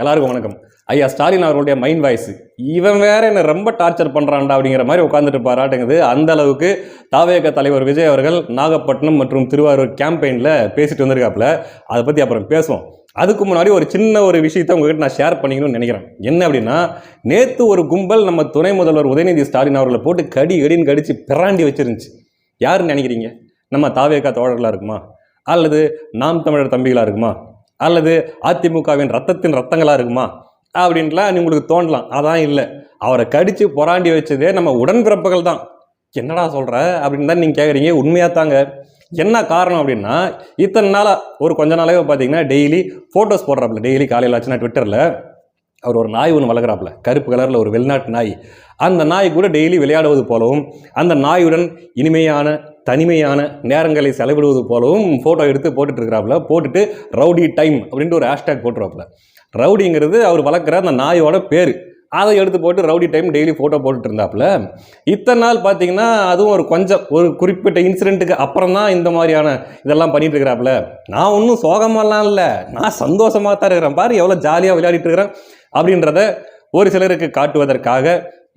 எல்லாருக்கும் வணக்கம். ஐயா ஸ்டாலின் அவர்களுடைய மைண்ட் வாய்ஸ் இவன் வேற என்ன ரொம்ப டார்ச்சர் பண்ணுறான்டா அப்படிங்கிற மாதிரி உட்காந்துட்டு பாராட்டுங்குது அந்த அளவுக்கு தாவேக தலைவர் விஜய் அவர்கள் நாகப்பட்டினம் மற்றும் திருவாரூர் கேம்பெயினில் பேசிட்டு வந்திருக்காப்புல. அதை பற்றி அப்புறம் பேசுவோம். அதுக்கு முன்னாடி ஒரு சின்ன ஒரு விஷயத்தை உங்ககிட்ட நான் ஷேர் பண்ணிக்கணும்னு நினைக்கிறேன். என்ன அப்படின்னா நேற்று ஒரு கும்பல் நம்ம துணை முதல்வர் உதயநிதி ஸ்டாலின் அவர்களை போட்டு கடி கடின்னு கடித்து பிராண்டி வச்சிருந்துச்சு. யாருன்னு நினைக்கிறீங்க? நம்ம தாவேகா தோழர்களாக இருக்குமா? அல்லது நாம் தமிழர் தம்பிகளாக இருக்குமா? அல்லது அதிமுகவின் ரத்தத்தின் ரத்தங்களாக இருக்குமா? அப்படின்லாம் உங்களுக்கு தோணலாம். அதான் இல்லை. அவரை கடித்து பொறாண்டி வச்சதே நம்ம உடன்பிறப்புகள் தான். என்னடா சொல்கிற அப்படின்னு தான் நீங்கள் கேட்குறீங்க உண்மையாக தாங்க. என்ன காரணம் அப்படின்னா இத்தனை நாளாக ஒரு கொஞ்ச நாளாகவே பார்த்தீங்கன்னா டெய்லி ஃபோட்டோஸ் போடுறாப்புல. டெய்லி காலையில் ஆச்சுன்னா ட்விட்டரில் அவர் ஒரு நாய் ஒன்று வளர்க்குறாப்புல. கருப்பு கலரில் ஒரு வெளிநாட்டு நாய். அந்த நாய் கூட டெய்லி விளையாடுவது போலவும் அந்த நாயுடன் இனிமையான தனிமையான நேரங்களை செலவிடுவது போலவும் ஃபோட்டோ எடுத்து போட்டுட்டு இருக்கிறாப்புல போட்டுட்டு ரவுடி டைம் அப்படின்ட்டு ஒரு ஹேஷ்டேக் போட்டுருவாப்புல. ரவுடிங்கிறது அவர் வளர்க்குற அந்த நாயோட பேர். அதை எடுத்து போட்டு ரவுடி டைம் டெய்லி ஃபோட்டோ போட்டுட்டு இருந்தாப்புல இத்தனை நாள் பார்த்தீங்கன்னா அதுவும் ஒரு கொஞ்சம் ஒரு குறிப்பிட்ட இன்சிடென்ட்டுக்கு அப்புறம் தான் இந்த மாதிரியான இதெல்லாம் பண்ணிட்டு இருக்கிறாப்புல நான் ஒன்றும் சோகமெல்லாம் இல்லை. நான் சந்தோஷமாக தான் இருக்கிறேன். பாரு எவ்வளோ ஜாலியாக விளையாடிட்டு இருக்கிறேன் அப்படின்றத ஒரு சிலருக்கு காட்டுவதற்காக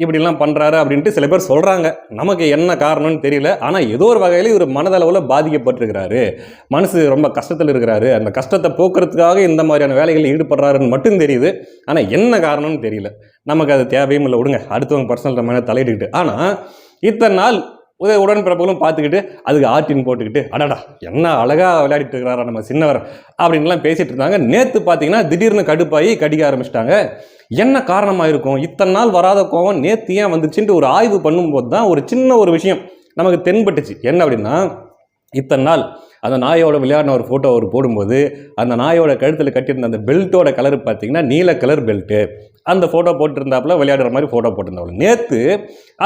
இப்படிலாம் பண்ணுறாரு அப்படின்ட்டு சில பேர் சொல்கிறாங்க நமக்கு என்ன காரணம்னு தெரியல. ஆனால் ஏதோ ஒரு வகையில் இவர் மனதளவில் பாதிக்கப்பட்டிருக்கிறாரு. மனசு ரொம்ப கஷ்டத்தில் இருக்கிறாரு. அந்த கஷ்டத்தை போக்குறதுக்காக இந்த மாதிரியான வேலைகளில் ஈடுபடுறாருன்னு மட்டும் தெரியுது. ஆனால் என்ன காரணம்னு தெரியல. நமக்கு அது தேவையும் இல்லை. விடுங்க. அடுத்தவங்க பர்சனல் மேலே தலையிட்டுக்கிட்டு. ஆனால் இத்தனை நாள் உடன் உடன்பிறப்புகளும் பார்த்துக்கிட்டு அதுக்கு ஆர்டின் போட்டுக்கிட்டு அடடா என்ன அழகாக விளையாடிட்டு இருக்கிறாரா நம்ம சின்னவர் அப்படின்லாம் பேசிட்டு இருந்தாங்க. நேற்று பார்த்தீங்கன்னா திடீர்னு கடுப்பாகி கடிக்க ஆரம்பிச்சிட்டாங்க. என்ன காரணமாக இருக்கும்? இத்தனை நாள் வராத கோவம் நேற்று ஏன் வந்துச்சுன்ட்டு ஒரு ஆய்வு பண்ணும்போது தான் ஒரு சின்ன ஒரு விஷயம் நமக்கு தென்பட்டுச்சு. என்ன அப்படின்னா இத்தனை நாள் அந்த நாயோட விளையாடின ஒரு ஃபோட்டோ அவர் போடும்போது அந்த நாயோட கழுத்தில் கட்டியிருந்த அந்த பெல்ட்டோட கலர் பார்த்தீங்கன்னா நீல கலர் பெல்ட்டு அந்த ஃபோட்டோ போட்டிருந்தாப்புல விளையாடுற மாதிரி ஃபோட்டோ போட்டிருந்தாப்புல. நேற்று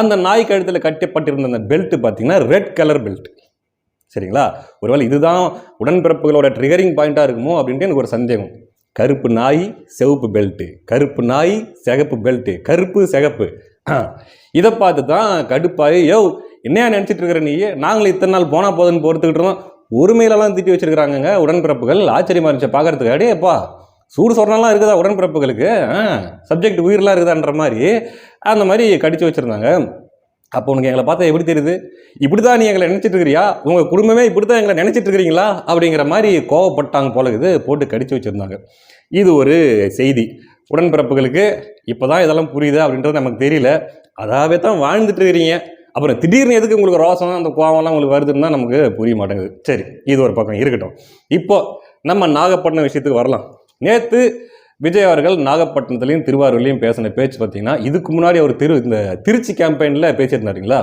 அந்த நாய் கழுத்தில் கட்டப்பட்டிருந்த அந்த பெல்ட்டு பார்த்தீங்கன்னா ரெட் கலர் பெல்ட் சரிங்களா? ஒருவேளை இதுதான் உடன்பிறப்புகளோட ட்ரிகரிங் பாயிண்ட்டாக இருக்குமோ அப்படின்ட்டு எனக்கு ஒரு சந்தேகம். கருப்பு நாய் சிவப்பு பெல்ட்டு கருப்பு நாய் சிகப்பு பெல்ட்டு கருப்பு சிகப்பு. இதை பார்த்து தான் கடுப்பாய் யோ என்னையா நினச்சிட்டு இருக்கிற நீ? நாங்களும் இத்தனை நாள் போனால் போதுன்னு பொறுத்துக்கிட்டு இருந்தோம். ஒருமையிலலாம் திட்டி வச்சிருக்கிறாங்கங்க உடன்பிறப்புகள். ஆச்சரியமா இருந்துச்சு பார்க்கறதுக்கு. அடேப்பா சூடு சொரணெல்லாம் இருக்குதா உடன்பிறப்புகளுக்கு? சப்ஜெக்ட் உயிரெலாம் இருக்குதான்ற மாதிரி. அந்த மாதிரி கடிச்சு வச்சுருந்தாங்க. அப்போ உனக்கு எங்களை பார்த்தா எப்படி தெரியுது? இப்படி தான் நீ எங்களை நினச்சிட்டு இருக்கிறியா? உங்கள் குடும்பமே இப்படி தான் எங்களை நினச்சிட்டு இருக்கிறீங்களா? அப்படிங்கிற மாதிரி கோவப்பட்டாங்க போல இது போட்டு கடிச்சு வச்சுருந்தாங்க. இது ஒரு செய்தி. உடன்பிறப்புகளுக்கு இப்போ தான் இதெல்லாம் புரியுது அப்படின்றது நமக்கு தெரியல. அதாவே தான் வாழ்ந்துட்டு இருக்கிறீங்க. அப்புறம் திடீர்னு எதுக்கு உங்களுக்கு ரோசம் அந்த கோவம்லாம் உங்களுக்கு வருதுன்னு தான் நமக்கு புரிய மாட்டேங்குது. சரி இது ஒரு பக்கம் இருக்கட்டும். இப்போ நம்ம நாகப்பட்டினம் விஷயத்துக்கு வரலாம். நேற்று விஜய் அவர்கள் நாகப்பட்டினத்துலையும் திருவாரூர்லையும் பேசின பேச்சு பார்த்தீங்கன்னா இதுக்கு முன்னாடி அவர் திரு இந்த திருச்சி கேம்பெயினில் பேசியிருந்தாருங்களா?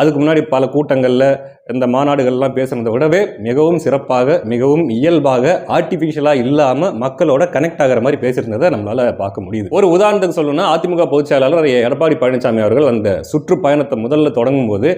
அதுக்கு முன்னாடி பல கூட்டங்களில் இந்த மாநாடுகள்லாம் பேசுனதை விடவே மிகவும் சிறப்பாக மிகவும் இயல்பாக ஆர்டிஃபிஷியலாக இல்லாமல் மக்களோட கனெக்ட் ஆகிற மாதிரி பேசியிருந்ததை நம்மளால் பார்க்க முடியுது. ஒரு உதாரணத்துக்கு சொல்லணும்னா அதிமுக பொதுச் செயலாளர் எடப்பாடி பழனிசாமி அவர்கள் அந்த சுற்றுப்பயணத்தை முதல்ல தொடங்கும் போது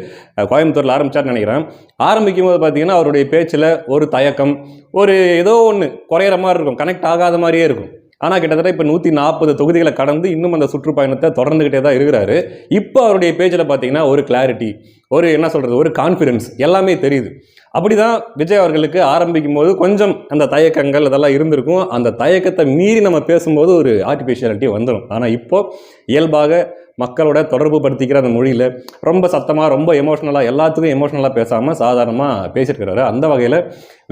கோயம்புத்தூரில் ஆரம்பித்தார்னு நினைக்கிறேன். ஆரம்பிக்கும் போது பார்த்தீங்கன்னா அவருடைய பேச்சில் ஒரு தயக்கம் ஒரு ஏதோ ஒன்று குறையிற மாதிரி இருக்கும் கனெக்ட் ஆகாத மாதிரியே இருக்கும். ஆனால் கிட்டத்தட்ட இப்போ நூற்றி நாற்பது தொகுதிகளை கடந்து இன்னும் அந்த சுற்றுப்பயணத்தை தொடர்ந்துக்கிட்டே தான் இருக்கிறாரு. இப்போ அவருடைய பேஜில் பார்த்தீங்கன்னா ஒரு கிளாரிட்டி ஒரு என்ன சொல்கிறது ஒரு கான்ஃபிடன்ஸ் எல்லாமே தெரியுது. அப்படி தான் விஜய் அவர்களுக்கு ஆரம்பிக்கும் போது கொஞ்சம் அந்த தயக்கங்கள் அதெல்லாம் இருந்திருக்கும். அந்த தயக்கத்தை மீறி நம்ம பேசும்போது ஒரு ஆர்டிஃபிஷியாலிட்டி வந்துடும் ஆனால் இப்போது இயல்பாக மக்களோட தொடர்பு படுத்திக்கிற அந்த மொழியில் ரொம்ப சத்தமாக ரொம்ப எமோஷ்னலாக எல்லாத்துக்கும் எமோஷ்னலாக பேசாமல் சாதாரணமாக பேசியிருக்கிறாரு. அந்த வகையில்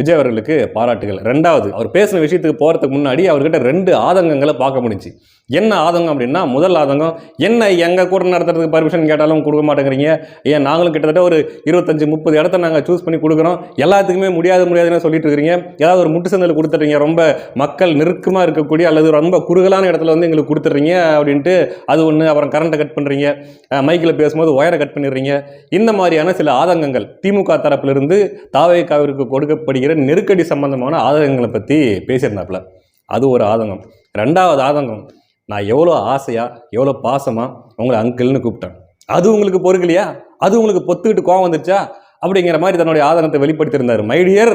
விஜய் அவர்களுக்கு பாராட்டுகள். ரெண்டாவது அவர் பேசின விஷயத்துக்கு போகிறதுக்கு முன்னாடி அவர்கிட்ட ரெண்டு ஆதங்கங்களை பார்க்க முடிஞ்சுச்சு. என்ன ஆதங்கம் அப்படின்னா முதல் ஆதங்கம் என்ன எங்கள் கூட நடத்துறதுக்கு பர்மிஷன் கேட்டாலும் கொடுக்க மாட்டேங்கிறீங்க? ஏன் நாங்களும் கிட்டத்தட்ட ஒரு இருபத்தஞ்சு முப்பது இடத்த நாங்கள் சூஸ் பண்ணி கொடுக்குறோம். எல்லாத்துக்குமே முடியாது முடியாதுன்னு சொல்லிட்டு இருக்கிறீங்க ஏதாவது ஒரு முட்டு சந்தையில் கொடுத்துட்றீங்க. ரொம்ப மக்கள் நெருக்கமாக இருக்கக்கூடிய அல்லது ரொம்ப குறுகலான இடத்துல வந்து எங்களுக்கு கொடுத்துட்றீங்க அப்படின்ட்டு அது ஒன்று அப்புறம் கரண்ட்டை கட் பண்ணுறீங்க மைக்கில் பேசும்போது ஒயரை கட் பண்ணிடுறீங்க. இந்த மாதிரியான சில ஆதங்கங்கள் திமுக தரப்பிலிருந்து தாவேக்காவிற்கு கொடுக்கப்படுகிற நெருக்கடி சம்பந்தமான ஆதங்கங்களை பற்றி பேசியிருந்தாப்புல. அது ஒரு ஆதங்கம். ரெண்டாவது ஆதங்கம் நான் எவ்வளோ ஆசையாக எவ்வளோ பாசமாக உங்களை அங்கிள்னு கூப்பிட்டேன். அது உங்களுக்கு பொறுக்கலையா? அது உங்களுக்கு பொத்துக்கிட்டு கோவம் வந்துருச்சா? அப்படிங்கிற மாதிரி தன்னுடைய ஆதங்கத்தை வெளிப்படுத்தியிருந்தார். மைடியர்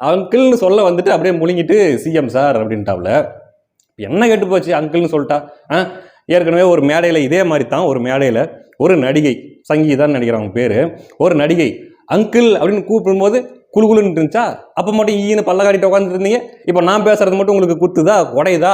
அங்கிள்னு சொல்ல வந்துட்டு அப்படியே முழுங்கிட்டு சிஎம் சார் அப்படின்ட்டாவில் என்ன கேட்டு போச்சு அங்கிள்னு சொல்லிட்டா? ஆ ஏற்கனவே ஒரு மேடையில் இதே மாதிரி தான் ஒரு மேடையில் ஒரு நடிகை சங்கீதான்னு நினைக்கிறேன் அவங்க பேர் ஒரு நடிகை அங்கிள் அப்படின்னு கூப்பிடும்போது குழுகுலுன்னு இருந்துச்சா? அப்போ மட்டும் ஈன்னு பல்ல காட்டிட்டு உட்காந்துட்டு இருந்தீங்க. இப்போ நான் பேசுறது மட்டும் உங்களுக்கு குத்துதா உடையுதா?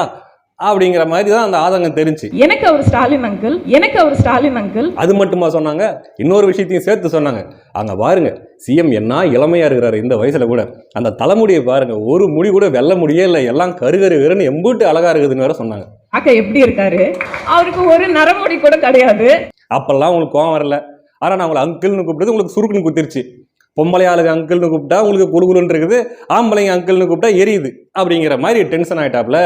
அப்படிங்கிற மாதிரி தான் அந்த ஆதங்கம் தெரிஞ்சு. எனக்கு அவர் ஸ்டாலின் அங்கிள் எனக்கு அவர் ஸ்டாலின் அங்கிள் அது மட்டுமா சொன்னாங்க? இன்னொரு விஷயத்தையும் சேர்த்து சொன்னாங்க. அங்க பாருங்க சிஎம் என்ன இளமையா இருக்கிறாரு இந்த வயசுல கூட. அந்த தலைமுடியை பாருங்க ஒரு முடி கூட வெள்ள முடியே இல்லை எல்லாம் கருகரு கருன்னு எம்பூட்டு அழகா இருக்குதுன்னு வேற சொன்னாங்க. அக்கா எப்படி இருக்காரு? அவருக்கு ஒரு நரமுடி கூட கிடையாது. அப்பெல்லாம் உங்களுக்கு கோவம் வரல. ஆனா நான் உங்களை அங்கிள்னு கூப்பிட்டது உங்களுக்கு சுருக்குன்னு குத்திருச்சு. பொம்பளை ஆளுங்க அங்கிள்னு கூப்பிட்டா உங்களுக்கு குழுகுலுன்னு இருக்குது ஆம்பளைங்க அங்கிள்னு கூப்பிட்டா எரியுது. அப்படிங்கிற மாதிரி டென்ஷன் ஆயிட்டாப்ல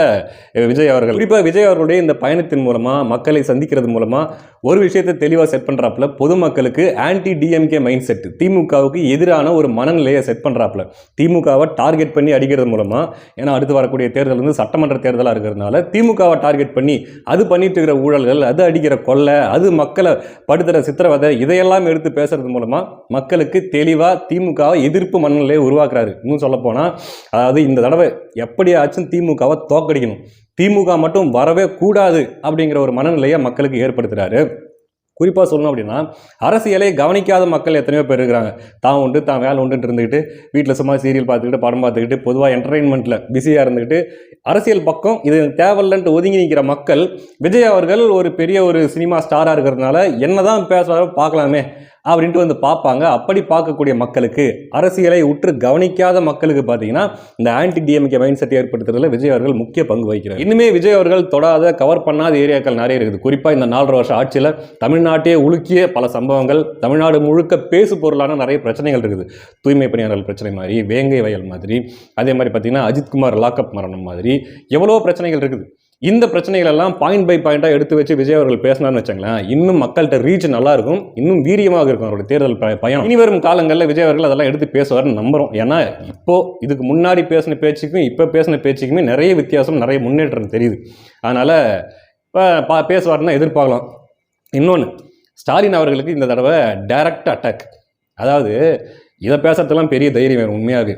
விஜய் அவர்கள். குறிப்பாக விஜய் அவர்களுடைய இந்த பயணத்தின் மூலமாக மக்களை சந்திக்கிறது மூலமாக ஒரு விஷயத்தை தெளிவாக செட் பண்ணுறாப்புல பொதுமக்களுக்கு ஆன்டி டிஎம்கே மைண்ட் செட் திமுகவுக்கு எதிரான ஒரு மனநிலையை செட் பண்ணுறாப்புல திமுகவை டார்கெட் பண்ணி அடிக்கிறது மூலமாக ஏன்னா அடுத்து வரக்கூடிய தேர்தல் வந்து சட்டமன்ற தேர்தலாக இருக்கிறதுனால திமுகவை டார்கெட் பண்ணி அது பண்ணிட்டு இருக்கிற ஊழல்கள் அது அடிக்கிற கொள்ளை அது மக்களை படுத்துகிற சித்திரவதை இதையெல்லாம் எடுத்து பேசுறது மூலமாக மக்களுக்கு தெளிவாக திமுகவை எதிர்ப்பு மனநிலையை உருவாக்குறாரு. இன்னும் சொல்லப்போனால் அதாவது இந்த தடவை எப்படியாச்சும் திமுகவை தோக்கடிக்கணும் திமுக மட்டும் வரவே கூடாது அப்படிங்கிற ஒரு மனநிலையை மக்களுக்கு ஏற்படுத்துகிறாரு குறிப்பாக சொல்லணும் அப்படின்னா அரசியலை கவனிக்காத மக்கள் எத்தனையோ பேர் இருக்கிறாங்க. தான் உண்டு தான் வேலை உண்டுன்ட்டு இருந்துக்கிட்டு வீட்டில் சும்மா சீரியல் பார்த்துக்கிட்டு படம் பார்த்துக்கிட்டு பொதுவாக என்டர்டெயின்மெண்ட்டில் பிஸியாக இருந்துக்கிட்டு அரசியல் பக்கம் இது தேவையில்லைன்ட்டு ஒதுங்கி நிற்கிற மக்கள் விஜய் அவர்கள் ஒரு பெரிய ஒரு சினிமா ஸ்டாராக இருக்கிறதுனால என்னதான் பேசுகிறாரோ பார்க்கலாமே. அப்படின்ட்டு வந்து பார்ப்பாங்க. அப்படி பார்க்கக்கூடிய மக்களுக்கு அரசியலை உற்று கவனிக்காத மக்களுக்கு பார்த்தீங்கன்னா இந்த ஆன்டி டிஎம்கே மைண்ட் செட் ஏற்படுத்துறதுல விஜய் அவர்கள் முக்கிய பங்கு வகிக்கிறார். இன்னுமே விஜய் அவர்கள் தொடாத கவர் பண்ணாத ஏரியாக்கள் நிறைய இருக்குது. குறிப்பாக இந்த நாலரை வருஷம் ஆட்சியில் தமிழ்நாட்டையே உலுக்கிய பல சம்பவங்கள் தமிழ்நாடு முழுக்க பேசு பொருளான நிறைய பிரச்சனைகள் இருக்குது. தூய்மை பணியாளர்கள் பிரச்சனை மாதிரி வேங்கை வயல் மாதிரி அதே மாதிரி பார்த்தீங்கன்னா அஜித்குமார் லாக்அப் மரணம் மாதிரி எவ்வளோ பிரச்சனைகள் இருக்குது. இந்த பிரச்சனைகள் எல்லாம் பாயிண்ட் பை பாயிண்டாக எடுத்து வச்சு விஜய் அவர்கள் பேசினார்னு வச்சுங்களேன் இன்னும் மக்கள்கிட்ட ரீச் நல்லா இருக்கும் இன்னும் வீரியமாக இருக்கும் அவருடைய தேர்தல் பயம் இனி வரும் காலங்களில் விஜய் அவர்கள் அதெல்லாம் எடுத்து பேசுவார்னு நம்புறோம். ஏன்னா இப்போ இதுக்கு முன்னாடி பேசின பேச்சுக்கும் இப்போ பேசின பேச்சுக்குமே நிறைய வித்தியாசம் நிறைய முன்னேற்றம் தெரியுது. அதனால் இப்போ பா பேசுவார்னு எதிர்பார்க்கலாம். இன்னொன்று ஸ்டாலின் அவர்களுக்கு இந்த தடவை டைரக்ட் அட்டாக் அதாவது இதை பேசுறதுலாம் பெரிய தைரியம் உண்மையாகவே உண்மையாக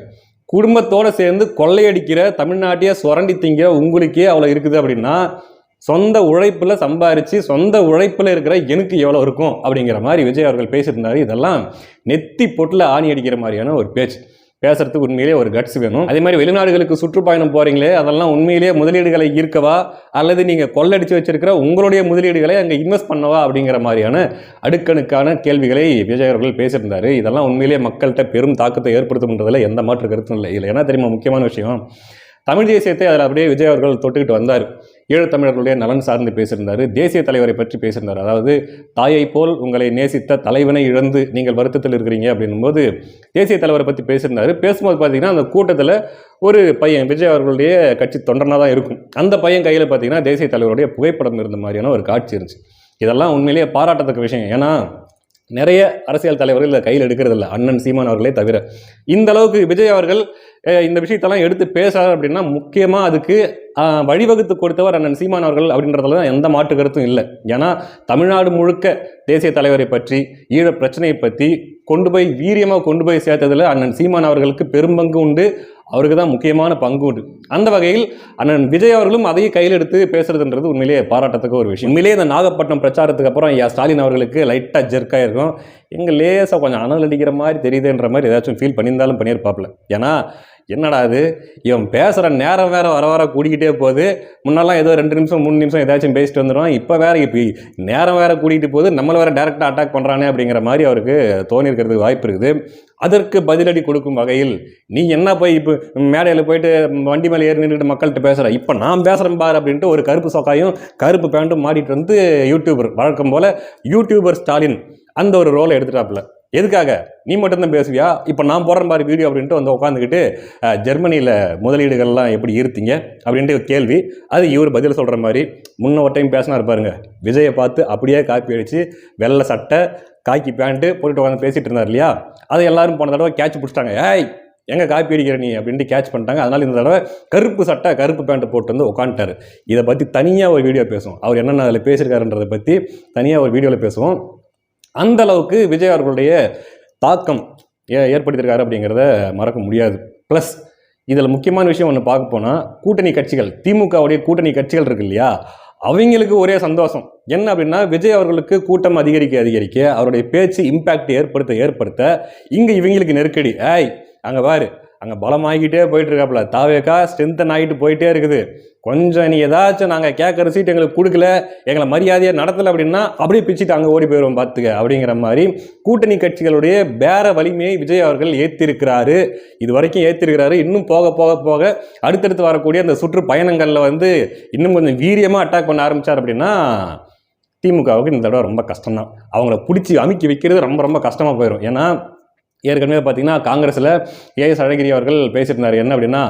குடும்பத்தோடு சேர்ந்து கொள்ளையடிக்கிற தமிழ்நாட்டையே சுரண்டி திங்கிற உங்களுக்கே அவ்வளோ இருக்குது அப்படின்னா சொந்த உழைப்பில் சம்பாரித்து சொந்த உழைப்பில் இருக்கிற எனக்கு எவ்வளோ இருக்கும் அப்படிங்கிற மாதிரி விஜய் அவர்கள் பேசியிருந்தார். இதெல்லாம் நெத்தி பொட்டில் ஆணி அடிக்கிற மாதிரியான ஒரு பேச்சு. பேசுறதுக்கு உண்மையிலேயே ஒரு கட்ஸ் வேணும். அதே மாதிரி வெளிநாடுகளுக்கு சுற்றுப்பயணம் போறீங்களே அதெல்லாம் உண்மையிலேயே முதலீடுகளை ஈர்க்கவா? அல்லது நீங்கள் கொள்ளடிச்சு வச்சிருக்கிற உங்களுடைய முதலீடுகளை அங்கே இன்வெஸ்ட் பண்ணவா? அப்படிங்கிற மாதிரியான அடுக்கணுக்கான கேள்விகளை விஜய் அவர்கள் பேசியிருந்தாரு. இதெல்லாம் உண்மையிலேயே மக்கள்கிட்ட பெரும் தாக்கத்தை ஏற்படுத்தும்ன்றதுல எந்த மாற்று கருத்தும் இல்லை. இல்லை ஏன்னா தெரியுமா முக்கியமான விஷயம்? தமிழ் தேசியத்தை அதில் அப்படியே விஜய் அவர்கள் தொட்டுக்கிட்டு வந்தார். ஈழத் தமிழர்களுடைய நலன் சார்ந்து பேசியிருந்தார். தேசிய தலைவரை பற்றி பேசியிருந்தார். அதாவது தாயை போல் உங்களை நேசித்த தலைவனை இழந்து நீங்கள் வருத்தத்தில் இருக்கிறீங்க அப்படின்னும்போது தேசிய தலைவரை பற்றி பேசியிருந்தார். பேசும்போது பார்த்தீங்கன்னா அந்த கூட்டத்தில் ஒரு பையன் விஜய் அவர்களுடைய கட்சி தொண்டனாக தான் இருக்கும். அந்த பையன் கையில் பார்த்தீங்கன்னா தேசிய தலைவருடைய புகைப்படம் இருந்த மாதிரியான ஒரு காட்சி இருந்துச்சு. இதெல்லாம் உண்மையிலேயே பாராட்டத்தக்க விஷயம். ஏன்னா நிறைய அரசியல் தலைவர்கள் இதை கையில் எடுக்கிறதில்ல. அண்ணன் சீமான் அவர்களே தவிர. இந்த அளவுக்கு விஜய் அவர்கள் இந்த விஷயத்தெல்லாம் எடுத்து பேசுறாரு அப்படின்னா முக்கியமாக அதுக்கு வழிவகுத்து கொடுத்தவர் அண்ணன் சீமான் அவர்கள் அப்படின்றதுல தான் எந்த மாற்று கருத்தும் இல்லை. ஏன்னா தமிழ்நாடு முழுக்க தேசிய தலைவரை பற்றி ஈழ பிரச்சனையை பற்றி கொண்டு போய் வீரியமாக கொண்டு போய் சேர்த்ததில் அண்ணன் சீமான் அவர்களுக்கு பெரும்பங்கு உண்டு. அவருக்கு தான் முக்கியமான பங்கு உண்டு. அந்த வகையில் அண்ணன் விஜய் அவர்களும் அதையே கையில் எடுத்து பேசுறதுன்றது உண்மையிலேயே பாராட்டத்துக்கு ஒரு விஷயம். உண்மையிலேயே இந்த நாகப்பட்டினம் பிரச்சாரத்துக்கு அப்புறம் ஐயா ஸ்டாலின் அவர்களுக்கு லைட்டாக ஜெர்க்காக இருக்கும். எங்கள் லேசாக கொஞ்சம் அனல் அடிக்கிற மாதிரி தெரியுதுன்ற மாதிரி ஏதாச்சும் ஃபீல் பண்ணியிருந்தாலும் பண்ணியிருப்பாப்ல ஏன்னா என்னடா இது? இவன் பேசுகிற நேரம் வேற வர வர கூடிக்கிட்டே போகுது. முன்னெல்லாம் ஏதோ ரெண்டு நிமிஷம் மூணு நிமிஷம் ஏதாச்சும் பேசிட்டு வந்துடுவான் இப்போ வேற இப்போ நேரம் வேற கூட்டிகிட்டு போகுது. நம்மளை வேற டேரெக்டாக அட்டாக் பண்ணுறானே அப்படிங்கிற மாதிரி அவருக்கு தோணியிருக்கிறதுக்கு வாய்ப்பு இருக்குது. அதற்கு பதிலடி கொடுக்கும் வகையில் நீ என்ன போய் இப்போ மேடையில் போயிட்டு வண்டி மேலே ஏறி நின்றுட்டு மக்கள்கிட்ட பேசுகிற இப்போ நான் பேசுகிறேன் பாரு அப்படின்ட்டு ஒரு கருப்பு சொக்காயும் கருப்பு பேண்ட்டும் மாட்டிட்டு வந்து யூடியூபர் வழக்கம் போல் யூடியூபர் ஸ்டாலின் அந்த ஒரு ரோலை எடுத்துட்டாப்புல. எதுக்காக? நீ மட்டும்தான் பேசுவியா? இப்போ நான் போடுற மாதிரி வீடியோ அப்படின்ட்டு வந்து உட்காந்துக்கிட்டு ஜெர்மனியில் முதலீடுகள்லாம் எப்படி இருத்தீங்க அப்படின்ட்டு கேள்வி. அது இவர் பதில் சொல்கிற மாதிரி முன்ன ஒரு டைம் பேசினா இருப்பாருங்க விஜயை பார்த்து அப்படியே காப்பி அடித்து வெள்ளை சட்டை காக்கி பேண்ட்டு போட்டுட்டு உட்காந்து பேசிகிட்டு இருந்தார் இல்லையா? அதை எல்லாரும் போன தடவை கேட்ச் பிடிச்சிட்டாங்க. ஏய் எங்கே காப்பி அடிக்கிற நீ? அப்படின்ட்டு கேட்ச் பண்ணிட்டாங்க. அதனால் இந்த தடவை கருப்பு சட்டை கருப்பு பேண்ட்டு போட்டு வந்து உட்காந்துட்டாரு இதை பற்றி தனியாக ஒரு வீடியோ பேசுவோம். அவர் என்னென்ன அதில் பேசியிருக்காருன்றதை பற்றி தனியாக ஒரு வீடியோவில் பேசுவோம். அந்த அளவுக்கு விஜய் அவர்களுடைய தாக்கம் ஏ ஏற்படுத்தியிருக்காரு அப்படிங்கிறத மறக்க முடியாது. ப்ளஸ் இதில் முக்கியமான விஷயம் ஒன்று பார்க்க போனால் கூட்டணி கட்சிகள் திமுகவுடைய கூட்டணி கட்சிகள் இருக்கு இல்லையா? அவங்களுக்கு ஒரே சந்தோஷம். என்ன அப்படின்னா விஜய் அவர்களுக்கு கூட்டம் அதிகரிக்க அதிகரிக்க அவருடைய பேச்சு இம்பேக்ட் ஏற்படுத்த ஏற்படுத்த இங்கே இவங்களுக்கு நெருக்கடி. ஏய் அங்கே பாரு. அங்கே பலமாகிக்கிட்டே போயிட்டு இருக்காப்புல. தாவேக்கா ஸ்ட்ரென்த்தன் ஆகிட்டு போயிட்டே இருக்குது. கொஞ்சம் நீ ஏதாச்சும் நாங்கள் கேட்குற சீட் எங்களுக்கு கொடுக்கல எங்களை மரியாதையாக நடத்தலை அப்படின்னா அப்படியே பிச்சுட்டு அங்கே ஓடி போயிடுவோம் பார்த்துக்க அப்படிங்கிற மாதிரி கூட்டணி கட்சிகளுடைய பேர வலிமையை விஜய் அவர்கள் ஏற்றிருக்கிறாரு இது வரைக்கும் ஏற்றிருக்கிறாரு இன்னும் போக போக போக அடுத்தடுத்து வரக்கூடிய அந்த சுற்று பயணங்களில் வந்து இன்னும் கொஞ்சம் வீரியமாக அட்டாக் பண்ண ஆரம்பிச்சார் அப்படின்னா திமுகவுக்கு இந்த தடவை ரொம்ப கஷ்டம்தான். அவங்கள பிடிச்சி அமுக்கி வைக்கிறது ரொம்ப ரொம்ப கஷ்டமாக போயிடும் ஏன்னா ஏற்கனவே பார்த்தீங்கன்னா காங்கிரஸில் ஏஎஸ் அழகிரி அவர்கள் பேசியிருந்தார். என்ன அப்படின்னா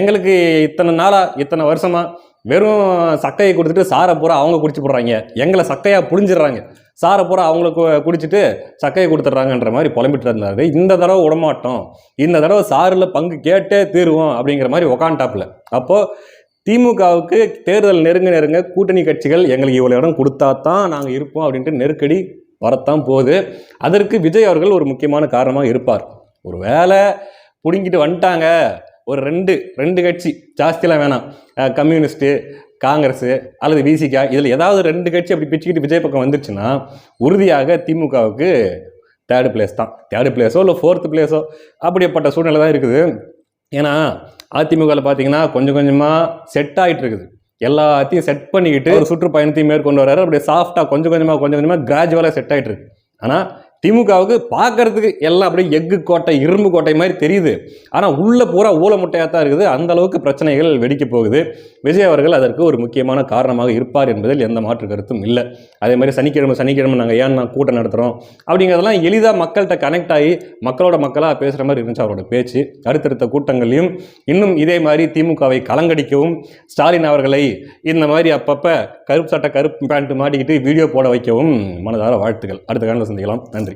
எங்களுக்கு இத்தனை நாளாக இத்தனை வருஷமாக வெறும் சக்கையை கொடுத்துட்டு சாரை பூரா அவங்க குடிச்சு போடுறாங்க. எங்களை சக்கையாக புழிஞ்சிடுறாங்க. சாரை பூரா அவங்களுக்கு குடிச்சிட்டு சக்கையை கொடுத்துட்றாங்கன்ற மாதிரி புலம்பிட்டு இருந்தார். இந்த தடவை விடமாட்டோம் இந்த தடவை சாரில் பங்கு கேட்டே தீருவோம் அப்படிங்கிற மாதிரி உக்காண்டாப்பில் அப்போது திமுகவுக்கு தேர்தல் நெருங்க நெருங்க கூட்டணி கட்சிகள் எங்களுக்கு இவ்வளோ இடம் கொடுத்தா தான் நாங்கள் இருப்போம் அப்படின்ட்டு நெருக்கடி வரத்தான் போகுது. அதற்கு விஜய் அவர்கள் ஒரு முக்கியமான காரணமாக இருப்பார். ஒரு வேளை பிடுங்கிட்டு வந்துட்டாங்க. ஒரு ரெண்டு ரெண்டு கட்சி. ஜாஸ்தியெலாம் வேணாம். கம்யூனிஸ்ட்டு காங்கிரஸ் அல்லது விசிகா இதில் ஏதாவது ரெண்டு கட்சி அப்படி பிச்சுக்கிட்டு விஜய் பக்கம் வந்துருச்சுன்னா உறுதியாக திமுகவுக்கு தேர்டு பிளேஸ் தான். தேர்டு பிளேஸோ இல்லை ஃபோர்த்து பிளேஸோ அப்படிப்பட்ட சூழ்நிலை தான் இருக்குது. ஏன்னா அதிமுகவில் பார்த்தீங்கன்னா கொஞ்சம் கொஞ்சமாக செட் ஆகிட்டு இருக்குது. எல்லாத்தையும் செட் பண்ணிக்கிட்டு ஒரு சுற்றுப்பயணத்தையும் மேற்கொண்டு வர்றாரு. அப்படியே சாஃப்டாக கொஞ்சம் கொஞ்சமாக கொஞ்சம் கொஞ்சமாக கிராஜுவலாக செட் ஆகிட்டு இருக்கு. ஆனால் திமுகவுக்கு பார்க்கறதுக்கு எல்லாம் அப்படியே எஃகு கோட்டை இரும்பு கோட்டை மாதிரி தெரியுது. ஆனால் உள்ளே பூரா ஊல முட்டையாக தான் இருக்குது. அந்த அளவுக்கு பிரச்சனைகள் வெடிக்க போகுது. விஜய் அவர்கள் அதற்கு ஒரு முக்கியமான காரணமாக இருப்பார் என்பதில் எந்த மாற்று கருத்தும் இல்லை. அதே மாதிரி சனிக்கிழமை சனிக்கிழமை நாங்கள் ஏன் நான் கூட்டம் நடத்துகிறோம் அப்படிங்கிறதெல்லாம் எளிதாக மக்கள்கிட்ட கனெக்ட் ஆகி மக்களோட மக்களாக பேசுகிற மாதிரி இருந்துச்சு அவரோட பேச்சு. அடுத்தடுத்த கூட்டங்களையும் இன்னும் இதே மாதிரி திமுகவை கலங்கடிக்கவும் ஸ்டாலின் அவர்களை இந்த மாதிரி அப்பப்போ கருப்பு சட்டை கருப்பு பேண்ட் மாட்டிக்கிட்டு வீடியோ போட வைக்கவும் மனதார வாழ்த்துக்கள். அடுத்த காலத்தில் சந்திக்கலாம். நன்றி.